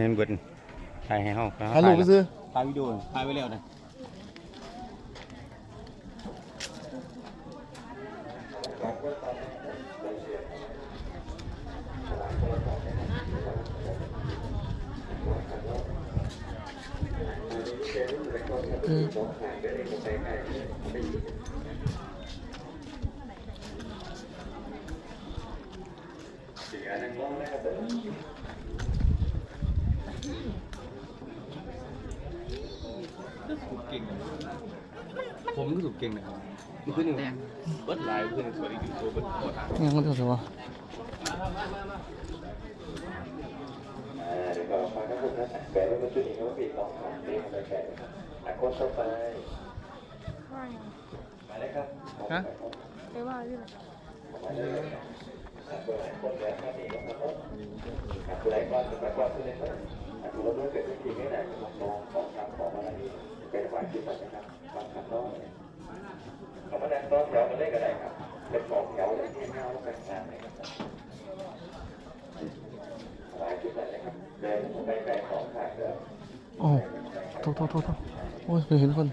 เห็นเบิดถ่ายให้เฮาถ่ายรูปไปซื้อถ่ายวิดีโอถ่ายไว้แล้วนะอื มเก่งผมรู้สึกเก่งนะครับมันขึ้นอย่างเบิดหลายขึ้นสวัสดียูทูบเบิดหมดอะยังก็เท่าไหร่วะเดี๋ยวก็ฟังนะครับนะแปะไว้บนจุดนี้ครับว่าปิดลองถามเรียกอะไรแปะอะคนต่อไปมาเลยครับฮะไปว่าอยู่ไหน ดคนแรกมาดีครับผมอะผู้ใดก่อนผู้ใดก่อนผู้ใดก่อนอะดูเราด้วยเกิดขึ้นจริงไหมนะมองลองของคำของอะไรนี่เป็นฝ่ายคิดก่อนนะครับฟังคำน้อยเอามาแนนต้นแถวมาเล่นก็ได้ครับ เป็นสองแถวเลยที่ห้าแล้วกันงานนะครับฝ่ายคิดก่อนะครับเดินไปไกลของขาดเดินโอ้โทษโทษโทษโทษโอ้ยไปเห็นคน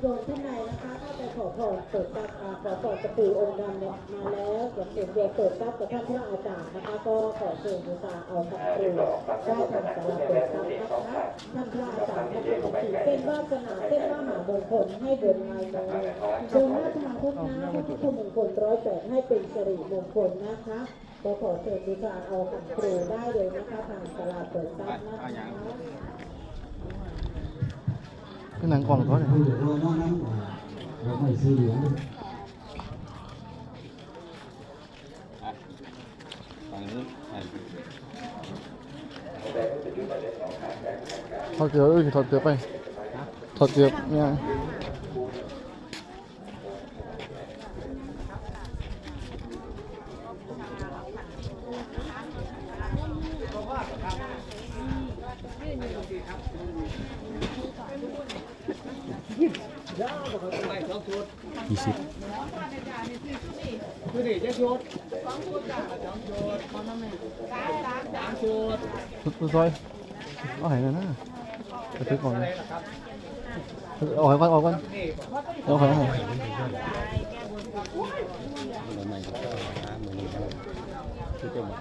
โยมท่านใดนะคะถ้าไปขอพรเปิดตับอ่าขอพรกระปูองค์ดำเนี่ยมาแล้วเดี๋ยวเสียงเดียวเปิดตับกับท่านพระอาจารย์นะคะ ก็ขอเชิญบูชาเอาพระครูได้ทำสำหรับเปิดตับนะคะท่านพระอาจารย์ท่านเป็นสีเส้นวาสนาเส้นว่ามหามงคลให้บนงานเลยจงหน้าทางพุทธนะพระพุทธมงคลร้อยแปดให้เป็นสิริมงคลนะคะก็ขอเชิญบูชาเอาขันครูได้เลยนะคะทางตลาเปิดตับนะคะ เป็นหนังกล่องเขาเนี่ ยคือเราน้องนั้นเราไม่ซื้อเหรียญฝั่งนู้นถ่ายถอดเกลือเอ้ยถอดเกลือไปถอดเกลือเนี่ยยี่สิบตัวซอยเอาไหนนะไปซื้อก่อนนะเอาไหนก่อนเอาก่อนเอาไหนก่อนเราใหม่ก็หามือนี้ครับที่จะบอก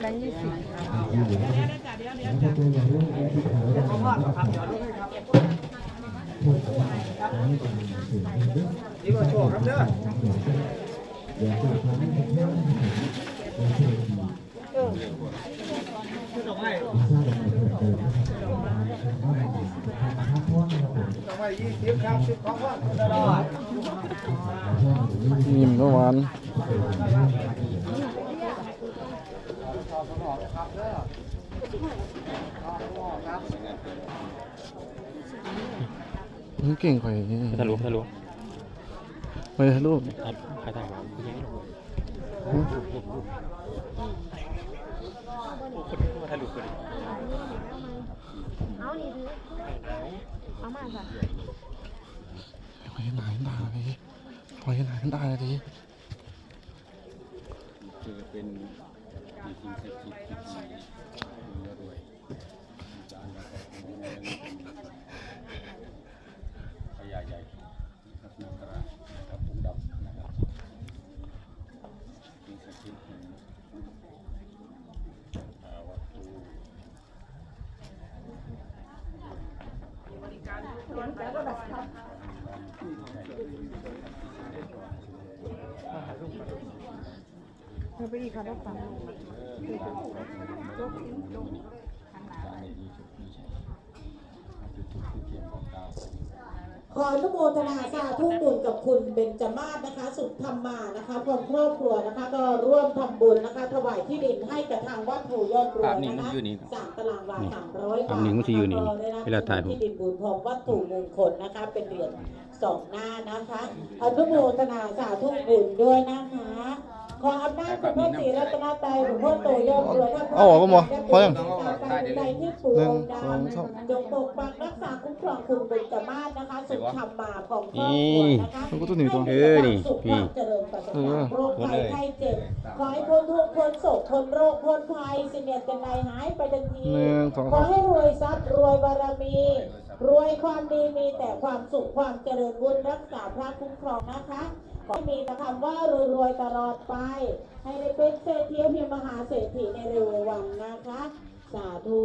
แบงค์ยี่สิบแล้วก็ตัวอย่างเรื่องการศึกษาเรานี่ก็โชว์ครับเด้อเดี๋ยวจะทำให้เห็นว่าเออทราบอะไร เกิดขึ้นถ้าพ่อเราเป็นนิ่มก็หวานมันเก่งกว่าอย่างนี้ทะลุทะลุไปถ่ายรูปครับใครถ่ายผมคุณยังถ่ายรูปคนเอานี่ ถือเอามาค่ะไปไหนด่าเลยไปไหนด่าเลย เราไปอีกค่ะต้องฟัง ขออนุโมทนาสาธุบุญกับคุณเบญจมาศนะคะ สุขธรรมานะคะพร้อมครอบครัวนะคะ ก็ร่วมทำบุญนะคะถวายที่ดินให้กับทางวัดโพยอดรวภาพยนิ่นะงมันคะอยู่นี่สามตารางวานี่สามร้อยภาบาพทนิ่งมันจะอยู่นี่ะคะก็ได้รับเวลาถ่ายผมที่ดินบุญพร้อมวัตถุมงคลนะคะ เป็นเหรียญสองหน้านะคะอนุโมทนาสาธุบุญด้วยนะคะ รัตนตรัยหลวงพ่อโตยอดรวยท่านเอาออกก็หมดพอยังใจที่ปู่หนึ่องงค์สองดำสามจงปกปักรักษาคุ้มครองคุณบุญกมาศนะคะสุขธรรมมาของครอบครัวนะคะมันก็ตัวหนีตัวให้มีสุขความเจริญปราศจากโรคภัยไข้เจ็บขอให้พ้นทุกข์พ้นโศกพ้นโรคพ้นภัยเสนียดกันใดหายไปทันทีหนึ่งสองขอสามให้รวยทรัพย์รวยบารมีรวยความดีมีแต่ความสุขความเจริญบุญรักษาพระคุ้มครองนะคะ ขอให้มีแต่คำว่ารวยๆตลอดไป ให้ได้เป็นเศรษฐีเพียงมหาเศรษฐีในเร็ววันนะคะ สาธุ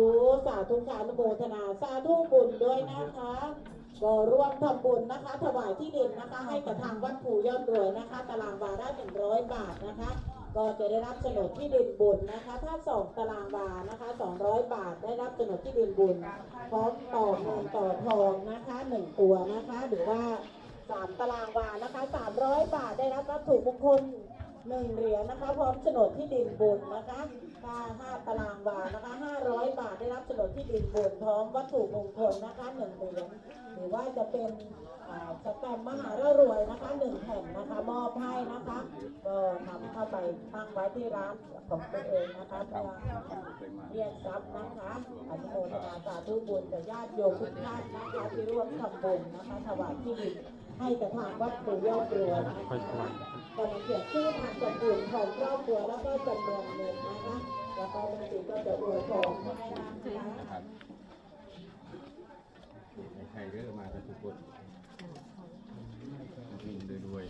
สาธุกาธุโมทนา สาธุบุญด้วยนะคะ ก็ร่วมทำบุญนะคะ ถวายที่ดินนะคะ ให้กับทางวัดปู่ยอดรวยนะคะ ตารางวาละหนึ่งร้อยบาทนะคะ ก็จะได้รับโฉนดที่ดินบุญนะคะ ถ้าสองตารางวานะคะสองร้อยบาทได้รับโฉนดที่ดินบุญ พร้อมต่อเงินต่อทองนะคะหนึ่งตัวนะคะ หรือว่า สามตารางวานะคะสามร้อยบาทได้รับวัตถุมงคลหนึ่งเหรียญนะคะ พร้อมโฉนดที่ดินบุญนะคะถ้าห้าตารางวานะคะห้าร้อยบาทได้รับโฉนดที่ดินบุญพร้อมวัตถุมงคลนะคะหนึ่งเหรียญหรือว่าจะเป็นอ่าสแตมป์มหาร่ารวยนะคะหนึ่งแผ่นนะคะมอบให้นะคะก็นำเข้าไปตั้งไว้ที่ร้านของตัวเองนะคะเพื่อเรียกทรัพย์นะคะอนุโมทนาสาธุบุญกับญาติโยมทุกท่านนะคะที่ร่วมทำบุญนะคะถวายที่ดิน ให้กับทางวัดปู่ยอดรวยนะคะก็มาเขียนชื่อนามสกุลของครอบครัวแล้วก็จำนวนเงินนะคะแล้วก็บางทีก็จะอวยพรให้นะคะใครเด้อมากันทุกคนวิ่งด้วย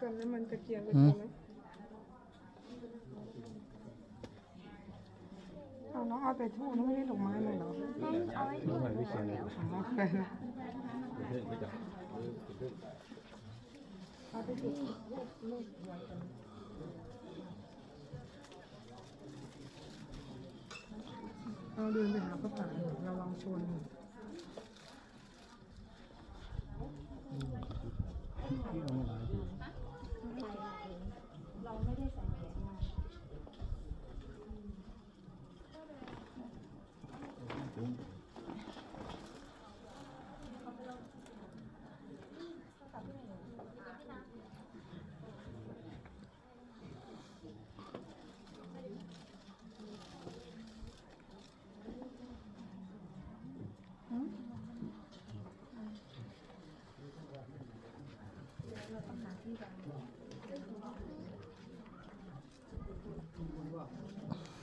กันแล้วมันตะ เกียงไปตรงไหมเอาน้องเอาแต่ทูบน้องไม่ได้ดอกไม้เลยเหรอเอาไว้ดูไปวิเชียนเลยอ๋อเคยนะเพื่อนไม่จับเอาไปจุดเราเดินไปหาพระป่า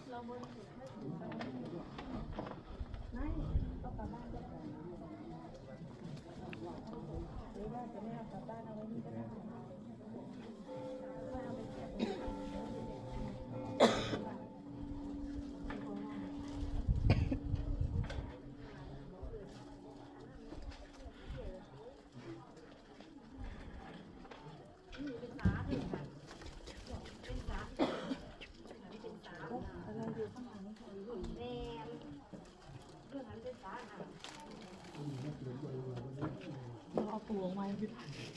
เราบน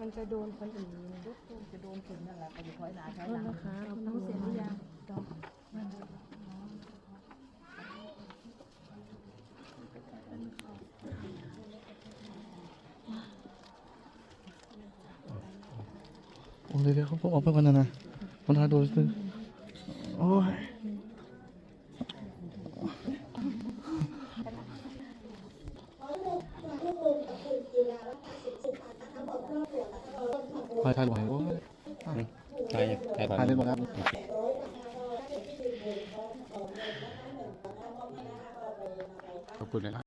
มันจะโดนคนอื่นจะโดนคนนั่นแหละไปคอยหนาใช้หลังนะคะน้องเสียหรือยังโอ้เดี๋ยวเดี๋ยวเขาออกไปกันนะนะมันหาดูสิโอ้ย ถ่ายถ่ายบ่อยโอ้ยใช่ใช่ถ่ายได้บ่ครับขอบคุณนะครับ